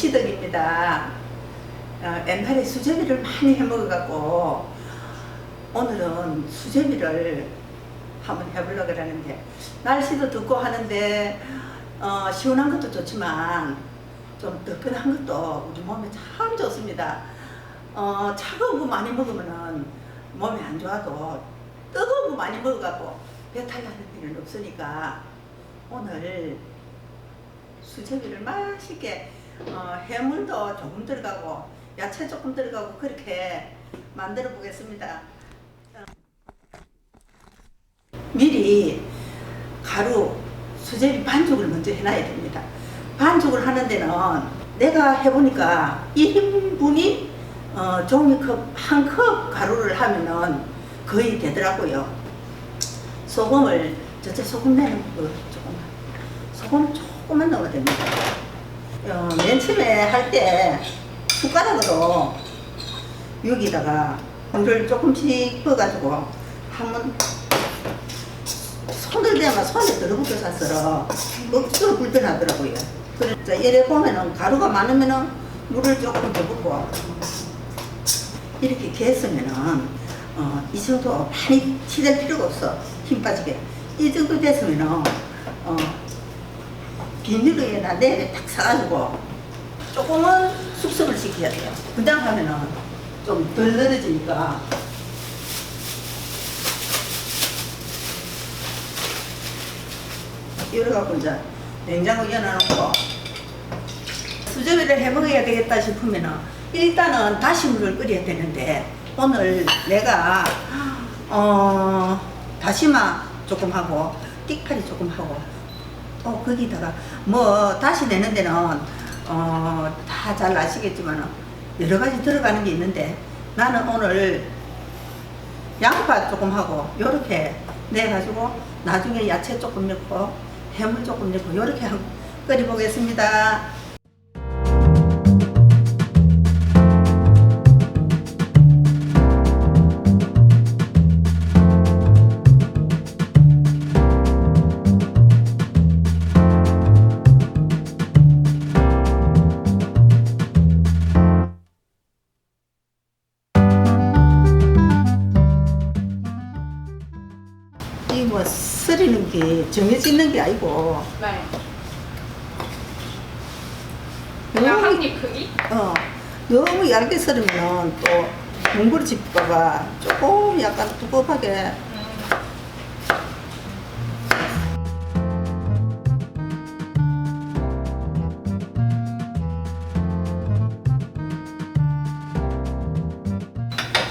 김시덕입니다. 어, 옛날에 수제비를 많이 해 먹어갖고 오늘은 수제비를 한번 해보려고 하는데 날씨도 덥고 하는데 어, 시원한 것도 좋지만 좀 뜨끈한 것도 우리 몸에 참 좋습니다. 어, 차가운 거 많이 먹으면은 몸이 안 좋아도 뜨거운 거 많이 먹어갖고 배탈 나는 일은 없으니까 오늘 수제비를 맛있게 어, 해물도 조금 들어가고 야채 조금 들어가고 그렇게 만들어 보겠습니다. 어. 미리 가루 수제비 반죽을 먼저 해놔야 됩니다. 반죽을 하는 데는 내가 해보니까 1인분이 어, 종이컵 한 컵 가루를 하면은 거의 되더라고요. 소금을 저쪽 소금 내는 거 조금만 소금 조금만 넣어야 됩니다. 어, 맨 처음에 할 때 숟가락으로 여기다가 물을 조금씩 부어가지고 한번 손을 대면 손에 들어붙어서 억수로 불편하더라고요. 그래서 이래 보면은 가루가 많으면은 물을 조금 더 붓고 이렇게 개었으면은 어, 이 정도 많이 치댈 필요가 없어 힘 빠지게 이 정도 됐으면은 어, 비닐에나 내에 딱 사가지고 조금은 숙성을 시켜야 돼요. 그냥 하면은 좀 덜 늘어지니까 이래갖고 이제 냉장고 열어놓고 수제비를 해 먹어야 되겠다 싶으면은 일단은 다시 물을 끓여야 되는데 오늘 내가 어 다시마 조금 하고 띡파리 조금 하고 또 거기다가 뭐 다시 내는 데는 어 다 잘 아시겠지만 여러 가지 들어가는 게 있는데 나는 오늘 양파 조금 하고 요렇게 내 가지고 나중에 야채 조금 넣고 해물 조금 넣고 요렇게 끓여 보겠습니다. 뭐 썰이는 게 정해져 있는 게 아니고 네. 그냥 한입 크기? 어, 너무 얇게 썰으면 또 뭉그러 집까봐 조금 약간 두껍하게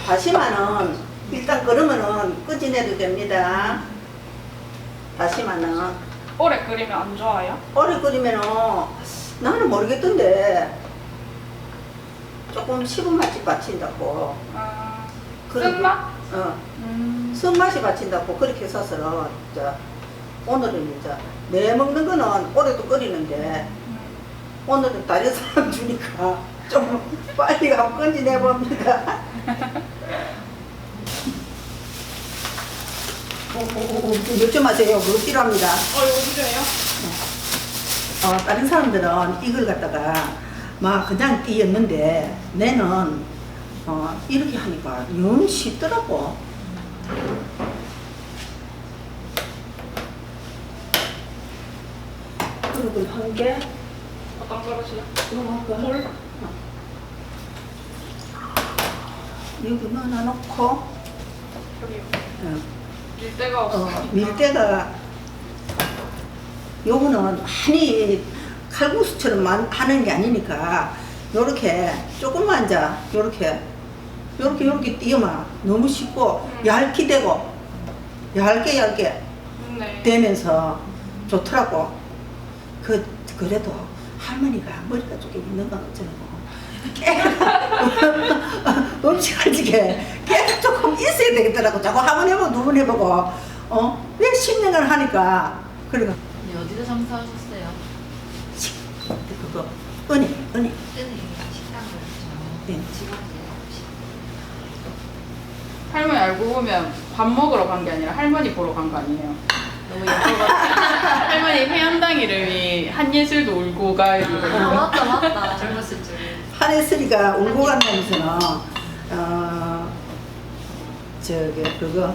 다시마는 일단 그러면은 끄집내도 됩니다. 다시마는 오래 끓이면 안 좋아요? 오래 끓이면은 나는 모르겠던데 조금 식은 맛이 받친다고. 아, 그리고- 쓴맛? 어, 음. 쓴맛이 받친다고 그렇게 써서 저 오늘은 이제 내 먹는 거는 오래도 끓이는데 오늘은 다른 사람 주니까 좀 빨리 한번 건지내 봅니다. 요즘 하세요. 그거 필요합니다. 어, 이거 필요해요? 어, 다른 사람들은 이걸 갖다가 막 그냥 띄었는데 내는 어, 이렇게 하니까 영 쉽더라고. 그리고 한 개, 어떤 그릇이요? 이거 한 개, 물? 여기 넣어놓고, 여기 어, 밀대가 없어. 어, 밀대가 요거는 많이 칼국수처럼 만- 하는 게 아니니까 요렇게 조금만 자 요렇게 요렇게 요렇게 띄어만 너무 쉽고 음. 얇게 되고 얇게 얇게 네. 되면서 좋더라고 그 그래도 할머니가 머리가 조금 있는 건 어쩌고 음식을 지게 깨 조금 있어야 되겠더라고 자꾸 한 번 해보고 두 번 해보고 어 왜 10년을 하니까 그러니까 네, 어디서 장사하셨어요? 그거 뜨는 식당 그렇죠. 네. 직원들 할머니 알고 보면 밥 먹으러 간 게 아니라 할머니 보러 간 거 아니에요? 너무 예뻐가지고 할머니 해안당 이름이 한예슬도 울고 가을이거든요. 아, 맞다 맞다. 젊었을 줄. 한혜슬이가 울고 간다면서는 어 저기 그거